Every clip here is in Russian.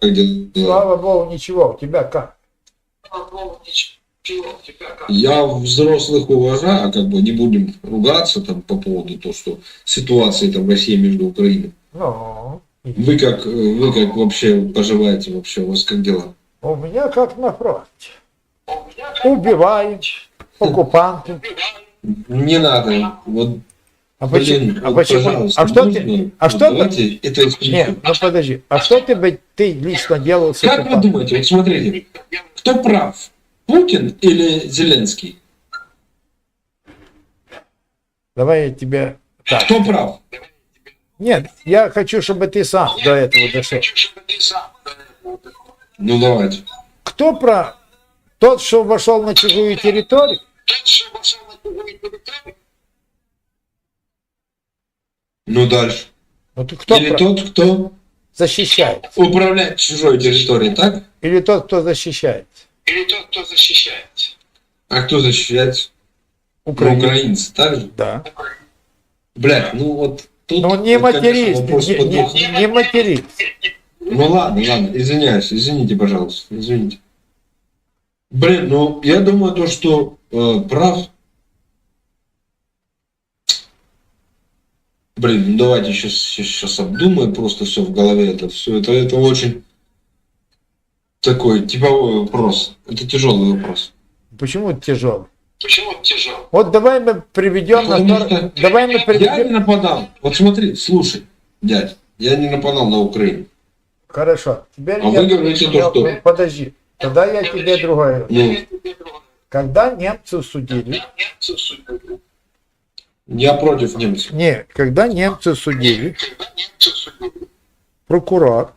Как дела? Слава Богу, ничего. У тебя как? Слава Богу, ничего. У тебя как? Я взрослых уважаю, а как бы не будем ругаться там по поводу того, что ситуации там в России между Украиной. Ну, Вы как, вы как вообще поживаете вообще? У вас как дела? у меня как на фронте. Убивают оккупанты. Не надо. Вот, А почему? блин, а вот, почему? пожалуйста, А что можно? ты? А что ты? это. Нет, ну подожди. А что ты бы ты лично делал с Как вы думаете, вот смотрите, кто прав? Путин или Зеленский? Давай я тебе так. Кто прав? Нет, я хочу, чтобы ты сам до этого дошел. Хочу, чтобы ты сам до этого дошел. Ну давайте. Кто про тот, что вошел на чужую территорию, Тот, что вошел на чужую территорию, Ну дальше. ну, то кто Или про- тот, кто защищает, управляет чужой территорией, так? или тот, кто защищает или тот, кто защищает. А кто защищает? Ну, Украину? украинцы, так же? Да. Блядь, ну вот тут... Ну не вот, конечно, матерись, вопрос не, не- не матерись. Ну ладно, ладно, извиняюсь, извините, пожалуйста, извините. Блин, ну я думаю то, что э, прав. Блин, ну давайте сейчас, сейчас обдумаем просто все в голове. Это все, это, это очень такой типовой вопрос. Это тяжелый вопрос. Почему тяжело? Почему тяжело? Вот давай мы приведем на Потому стор- что Давай мы Я не приведем. нападал. Вот смотри, слушай, дядь, я не нападал на Украину. Хорошо. Теперь А я- вы говорите то, что- ну, Подожди. Тогда я тебе другое. Ну. Когда немцев судили, Немцев судили. Я против немцев. не, когда немцев судили, прокурор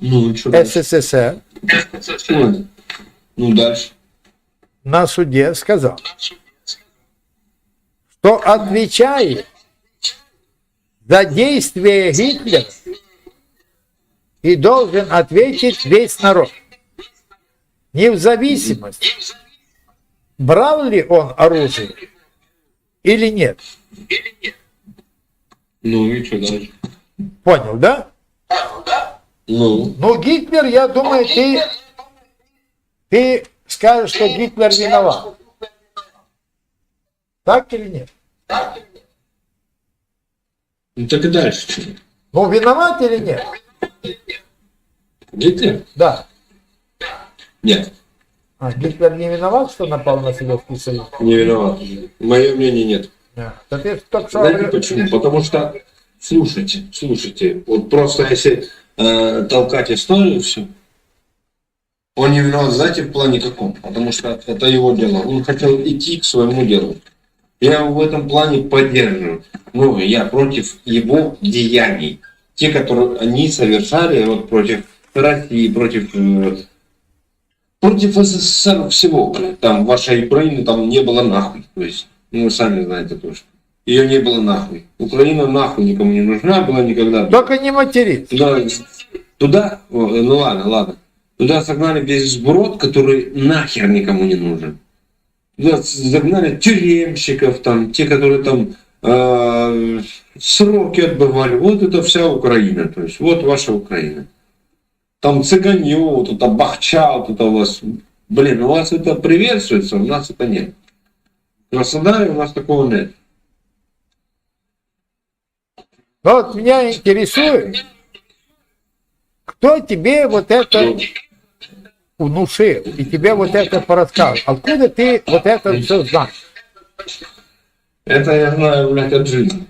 Ну? СССР Ну, дальше. на суде сказал, что отвечает за действия Гитлера и должен ответить весь народ. «Не в зависимости брал ли он оружие или нет. или нет. Ну, и что дальше? Понял, да? Понял, да? Ну, Ну, Гитлер, я думаю, ты, ты скажешь, что Гитлер виноват. Так или нет? Так или нет? ну так и дальше. Ну, виноват или нет? Гитлер? Да. Нет, А, Гитлер не виноват, что напал на Советский Союз? не виноват. Мое мнение нет. Да. Только что Знаете почему? Потому что, слушайте, слушайте, вот просто если э, толкать историю все, он не виноват, знаете, в плане каком? Потому что это его дело. Он хотел идти к своему делу. Я его в этом плане поддерживаю. Но я против его деяний. Те, которые они совершали вот против России, против э, против СССР всего. Там вашей Украины там не было нахуй. То есть, ну вы сами знаете тоже. Ее не было нахуй. Украина нахуй никому не нужна была никогда. Только не матерись. Туда, туда, ну ладно, ладно. Туда согнали весь сброд, который нахер никому не нужен. Туда загнали тюремщиков, там, те, которые там э, сроки отбывали. Вот это вся Украина. То есть, вот ваша Украина. Там цыганье, вот это бахча, вот это у вас. Блин, у вас это приветствуется, у нас это нет. В Краснодаре у нас такого нет. Вот меня интересует, кто тебе вот это внушил и тебе вот это порассказал. Откуда ты вот это все знаешь? Это я знаю, блядь, от жизни.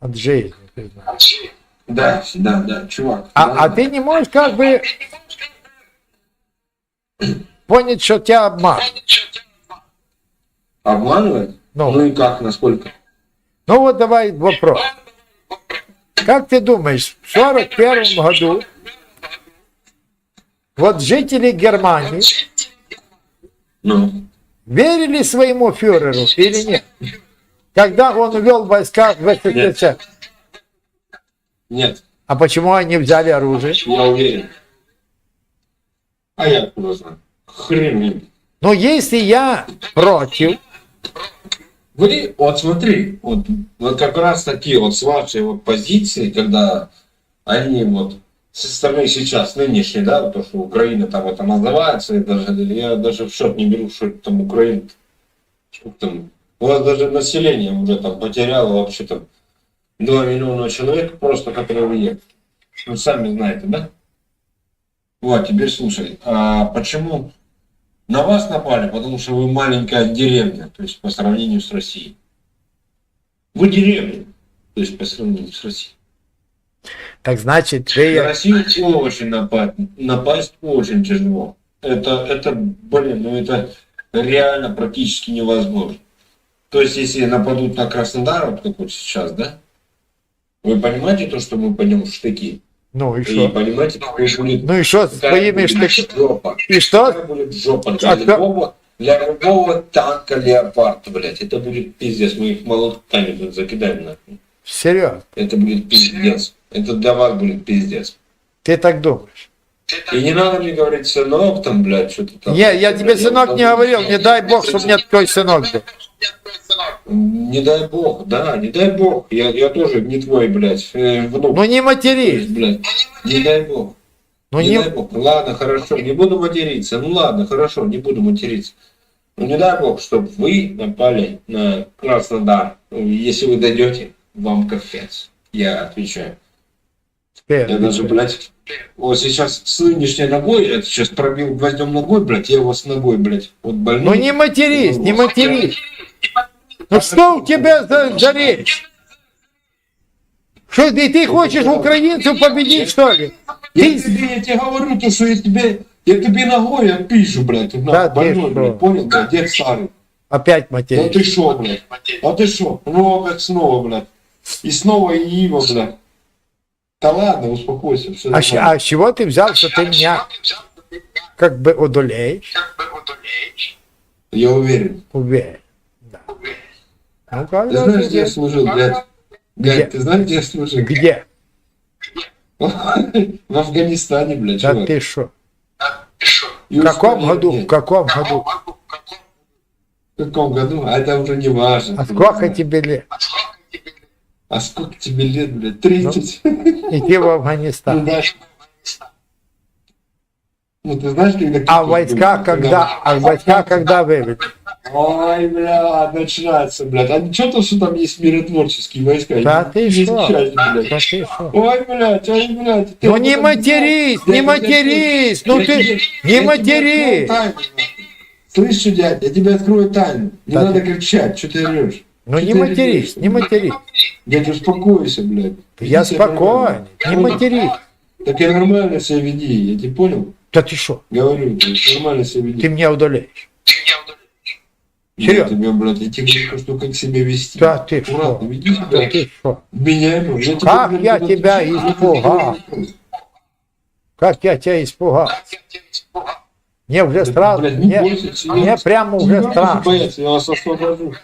От жизни. ты знаешь. Да, да, да, чувак. А, Да, а да. ты не можешь как бы понять, что тебя обманывают. Обманывает? Ну. Ну и как, насколько? Ну вот давай вопрос. Как ты думаешь, в 41 году вот жители Германии Ну. верили своему фюреру или нет? Когда он увел войска в СССР. Нет, А почему они взяли оружие? я уверен. А я откуда знаю? Хрен. Но если я против, Вы, вот смотри, вот, вот как раз такие вот с вашей вот позиции, когда они вот со стороны сейчас нынешней, да, то, что Украина там это называется, и даже, я даже в счет не беру, что это там Украина, сколько там, у вас даже население уже там потеряло вообще там 2 миллиона человек просто, которые уехали. Вы сами знаете, да? Вот, теперь слушай, а почему на вас напали? Потому что вы маленькая деревня, то есть по сравнению с Россией. Вы деревня, то есть по сравнению с Россией. Так значит, ты На Россию очень напасть, напасть очень тяжело. Это, это, блин, ну это реально практически невозможно. То есть, если нападут на Краснодар, вот как вот сейчас, да? Вы понимаете то, что мы пойдем в штыки? ну и И що? понимаете, какой будет Ну і що з какая твоїми будет штиками? жопа. І що? Какая будет жопа для А кто- любого, для любого танка Леопард, блядь. Это будет пиздец. Мы их молотками тут закидаем нахуй. Серйозно, Это будет пиздец. Это для вас будет пиздец. ти так думаєш? И не надо мне говорить, сынок, там, блядь, что-то там. Ні, я тебе синок не говорив, не дай Бог, щоб мені такий синок був. Не дай бог, да, не дай бог. Я, я тоже не твой, блядь, э, внук. Ну не То есть, матерись, блядь, не дай бог. ну не не... дай бог. Ладно, хорошо, не буду материться. Ну ладно, хорошо, не буду материться. Ну не дай бог, чтобы вы напали на Краснодар. Ну, Если вы дойдете, вам капец. Я отвечаю. Я даже, блядь, вот сейчас с нынешней ногой, я сейчас пробил гвоздем ногой, блядь, я его с ногой, блядь, вот больной. Ну не матерись, не матерись. Ну что у тебя за, за речь? Что, и ты хочешь украинцев победить, что ли? Я Ты... тебе, я тебе говорю, то, что я тебе, я тебе ногой отпишу, блядь, тут Да больной, блядь, что? понял, блядь, дед старый. Опять матерись. ты шо, блядь, а ты шо, ну опять снова, блядь, и снова и его, блядь. Да ладно, успокойся, все А, а с чего ты взял, что ты меня как бы одолеешь? Я уверен. Уверен. Да. Ну как Ты знаешь, где я служил, блядь? Где? Блядь, ты знаешь, где я служил? Где? В Афганистане, блядь, Да чувак. ты что? В каком году? В каком году? В каком году? А это уже не важно. А сколько тебе лет? А сколько тебе лет, блядь? 30? Иди в Ну, Афганистан. да. Ну, ты знаешь, когда... А войска когда? А войска когда вывели? Ой, бля, начинается, блядь. А что-то, что там есть миротворческие войска? Да ты что? изучали, Да блядь. ты что? Ой, блядь, ой, блядь. ты Ну не матерись, не матерись, ну ты не я тебе матери. открою тайну, нахуй. Слышь, дядь, я тебе открою тайну. Не Да надо кричать, что ты орешь? Ну не матерись, не матерись. Дядь, успокойся, блядь. Я спокойный, не матерись. Так я нормально себя веди, я тебе понял? Да ты что? Говорю, ты нормально себя веди. Ты меня удалишь. Я Серьезно? тебе, блядь, я тебе говорю, что как себя вести. Да ты что? веди себя. Да ты что? Меня, ну, я Как я тебя испугал? Как я тебя испугал? Мне уже страшно. Мне, мне прямо уже страшно. я вас освобожу.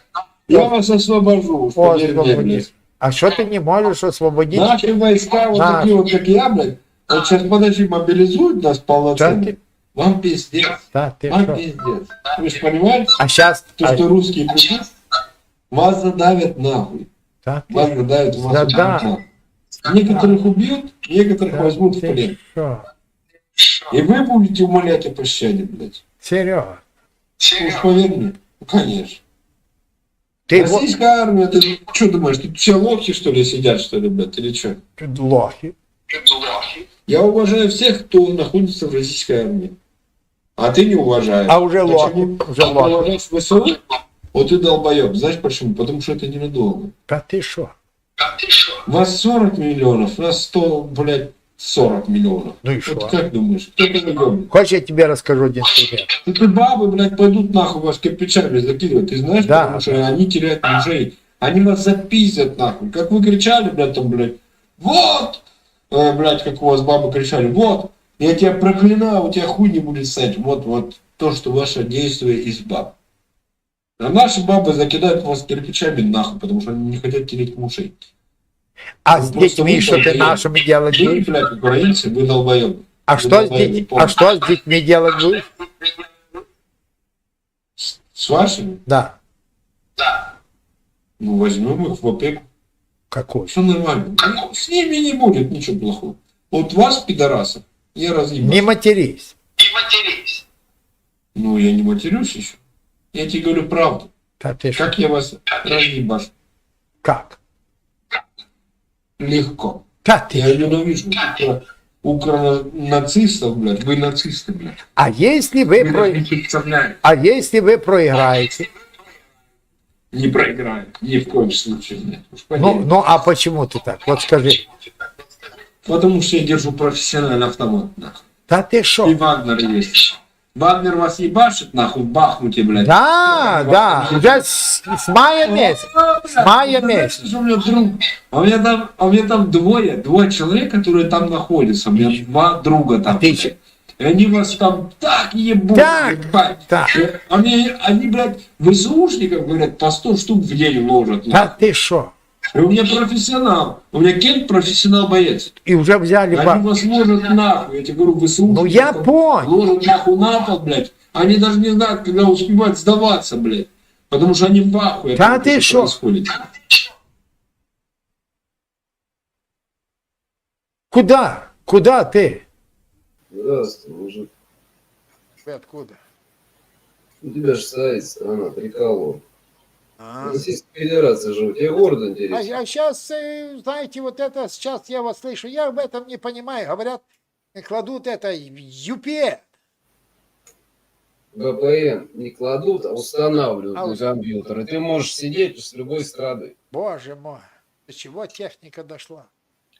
Я вас освобожу, уж О, поверь мне, освободи. блядь. А что ты не можешь освободить? Наши войска, вот Наши. такие вот, как я, блядь, вот сейчас, подожди, мобилизуют нас Да полноценно. ты, Вам пиздец. да, ты Вам что? пиздец. Вы же понимаете, А сейчас, то, что русские придут, вас задавят нахуй. да, ты, Вас задавят, вас Да, да. Некоторых убьют, некоторых да возьмут в ты плен. что? И вы будете умолять о пощаде, блядь. Серега, Уж поверь мне. Ну, конечно. Ты вот Российская армия, ты что думаешь, тут все лохи, что ли, сидят, что ли, блядь, или что? лохи. Я уважаю всех, кто находится в российской армии. А ты не уважаешь. А уже лохи, Почему? уже А лохи. уважаешь ВСУ? Вот ты долбоеб. Знаешь почему? Потому что это ненадолго. Да ты что? Вас 40 миллионов, нас 100, блядь, 40 миллионов. Ну и Вот что? как думаешь, кто это Хочешь, я тебе расскажу один секрет? Тут бабы, блядь, пойдут нахуй вас кирпичами закидывать, ты знаешь, Да. потому что они теряют мужей. Они вас запиздят нахуй. Как вы кричали, блядь, там, блядь, вот, э, блядь, как у вас бабы кричали, вот, я тебя проклинаю, у тебя хуй не будет сать. Вот, вот, то, что ваше действие из баб. А наши бабы закидают вас кирпичами нахуй, потому что они не хотят терять мужей. А Ну, с детьми что ты нашими делать Вы, будешь? блядь, украинцы, вы долбоебы. А Вы что, с помните. а что с детьми делать будешь? С вашими? Да. Ну, возьмем их в опеку. Какой? Все нормально. Ну, С ними не будет ничего плохого. Вот вас, пидорасов, я разъебал. Не матерись. Не матерись. Ну, я не матерюсь еще. Я тебе говорю правду. Да Как я вас разъебал? Как? Легко. Да Я ненавижу укра- укранацистов, блядь. Вы нацисты, блядь. А если вы Вы про... представляете. А если вы проиграете? Не проиграю. Ни в коем случае. Уж Ну, ну а почему ты так? Вот скажи. Потому что я держу профессиональный автомат, нахуй. Да ты И шо? Вагнер есть. Вагнер вас ебашит, нахуй, в Бахмуте, блядь. Да, да, уже с, с мая месяца. С мая месяца. Что у меня друг, а у меня там, а у меня там двое, двое человек, которые там находятся. У меня два друга там. И они вас там так ебут. Так, ебать. так. Они, они, блядь, ВСУшников, говорят, по 100 штук в день ложат. Да ты шо? И у меня профессионал. У меня Кент профессионал боец. И уже взяли... Они вас ложат нахуй. Я тебе говорю, ВСУ. Ну, я понял. Ложат нахуй на пол, блядь. Они даже не знают, когда успевать сдаваться, блядь. Потому что они в ахуе. Да ты что происходит. Куда? Куда ты? Здравствуй, мужик. Ты откуда? У тебя же стоит страна, триколор. А, Российская Федерация же, тебе город а, интересен. сейчас, знаете, вот это, сейчас я вас слышу, я в этом не понимаю. Говорят, кладут это юпе. VPN не кладут, а устанавливают А на ус- компьютер. И ты можешь сидеть с любой страны. Боже мой, до чего техника дошла?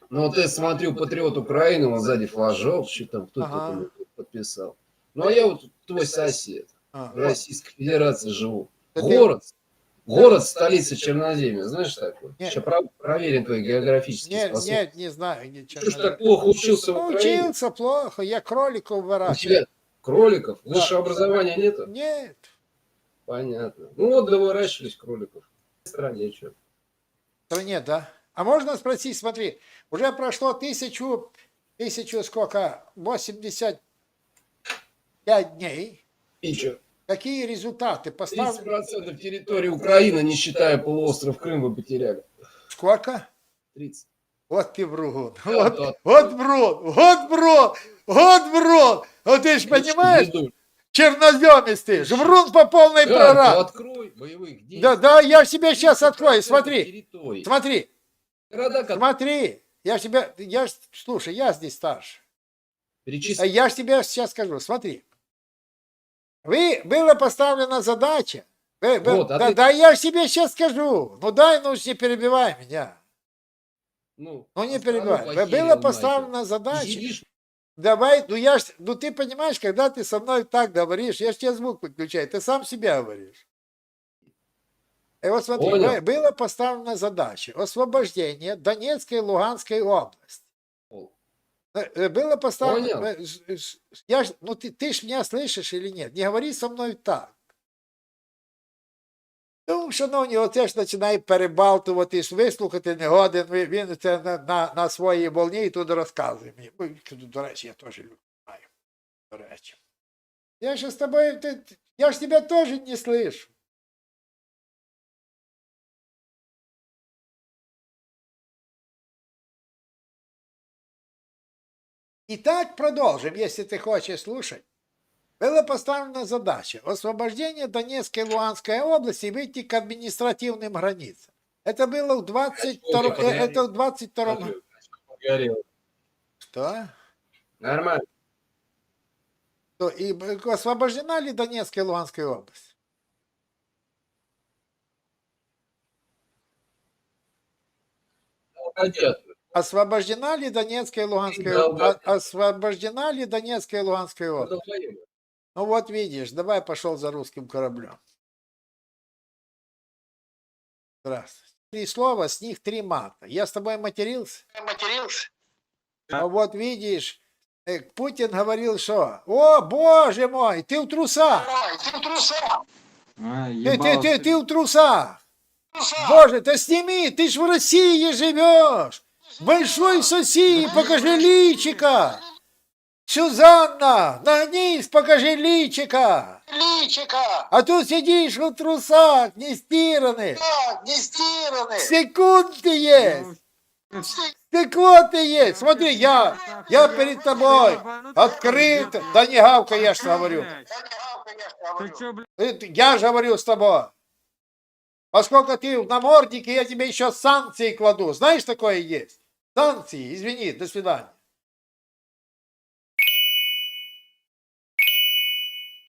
Ну вот я смотрю, патриот Украины, он сзади флажок, что там кто-то Ага. подписал. Ну а я вот твой сосед, А, в Российской Федерации живу. Да ты- Город, город, столица Черноземья, знаешь такой? Нет. Сейчас про- проверим твои географические Нет, способности. нет, не знаю. ничего Ты ж не так плохо учился в. Украине. Учился плохо, я кроликов У выращиваю. тебя кроликов, Да. высшего образования нету? Нет. Понятно. Ну вот довыращивались кроликов. В стране что? В стране, да. А можно спросить, смотри, уже прошло тысячу, тысячу сколько, 85 дней. И что? Какие результаты поставлены? 30% территории Украины, не считая полуостров Крым, вы потеряли. Сколько? 30. Вот ты врун. Да, Вот, да. вот врун, вот врун, вот врун. Вот ты ж понимаешь, черноземец ты, ж врун по полной Карту программе. открой боевых действий. Да, да, я себе сейчас открою, 30% смотри, территории. смотри, Города, смотри. Я тебя, я слушай, я здесь старше. Перечислены. Я ж тебе сейчас скажу, смотри. Вы, была поставлена задача. Вы- вы- Вот, а да, ты- да я ж тебе сейчас скажу. Ну дай, ну не перебивай меня. Ну, Ну не страну перебивай. похерил Была поставлена И задача. сидишь, Давай, ну я ж, ну ты понимаешь, когда ты со мной так говоришь, я ж тебе звук выключаю, ты сам себя говоришь. И вот смотри, Понял. была поставлена задача освобождения Донецкой и Луганской области. Пол. Э, э, Было поставлено... Понял. э, ж- ж- Я ж, ну ты, ты ж меня слышишь или нет? Не говори со мною так. Ну, шановні, оце ж починає перебалтувати, ж вислухати не годен, ви- він це на, на, на своїй волні і тут розказує мені. Ой, До речі, я теж люблю. знаю, До речі. Я ж з тобою, ти- ти- я ж тебе теж не слышу. Итак, продолжим, если ты хочешь слушать. Была поставлена задача освобождение Донецкой и Луганской области и выйти к административным границам. Это было в 22 Очко э, это в 22 смотрю, погорел. Что? Нормально. То И освобождена ли Донецкая и Луганская область? Хотят. Освобождена ли Донецкая и Луганская Да, область? да. Освобождена ли Донецкая и Луганская область? Долбоебы. Ну вот видишь, давай пошел за русским кораблем. Здравствуйте. Три слова, с них три мата. Я с тобой матерился? Матерился? А вот видишь, э, Путин говорил, что, о, боже мой, ты в трусах, Ой, ты в трусах. ты, ты, ты, ты в трусах. Боже, ты сними, ты ж в России живешь. Большой соси, покажи личика. Сюзанна, нагнись, покажи личика. Личика. А тут сидишь в трусах, не стиранных. Так, не стираны. Секунд ты есть. Стекло ты есть. Смотри, я, я перед тобой открыт. Да не гавкай, я ж говорю. Я же говорю с тобой. Поскольку ты в наморднике, я тебе еще санкции кладу. Знаешь, такое есть? Санкции, извини, до свидания.